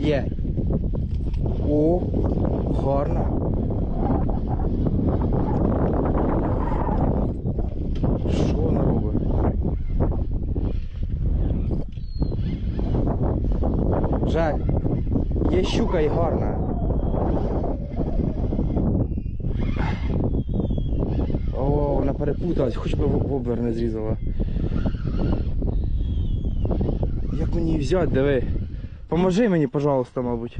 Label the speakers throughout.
Speaker 1: Є. О, гарно. Що вона робить? Жаль. Є щука і гарна. О, вона перепуталась, хоч би в обер не зрізала. Як мені її взяти, диви? Поможи мені, пожалуйста, мабуть.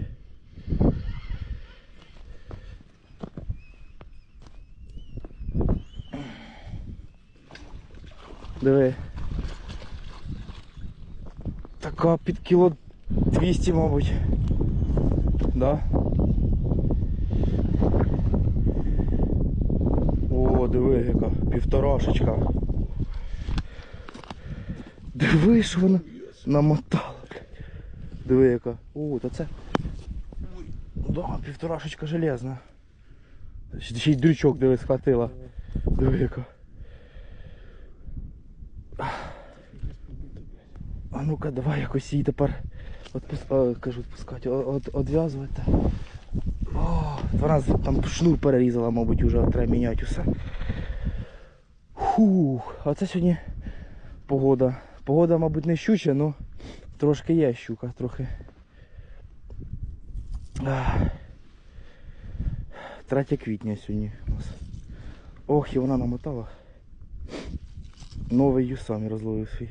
Speaker 1: Диви. Така під кіло 200, мабуть. Да? О, диви, яка півторашечка. Диви, що вона намотала. Диви, яка. О, та це. Да, півторашечка железна. Ще й дрючок диви схватила. Диви, яка. А ну-ка, давай якось її тепер отпус... о, кажу, відпускати, одв'язувати. Вона там шнур перерізала, мабуть, уже треба міняти усе. Фух, а це сьогодні погода. Погода, мабуть, не щуча, але трошки є щука, трохи. Ах. 3 квітня сьогодні у нас. Ох, і вона намотала. Новий юсам розловив свій.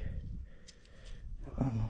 Speaker 1: А ну.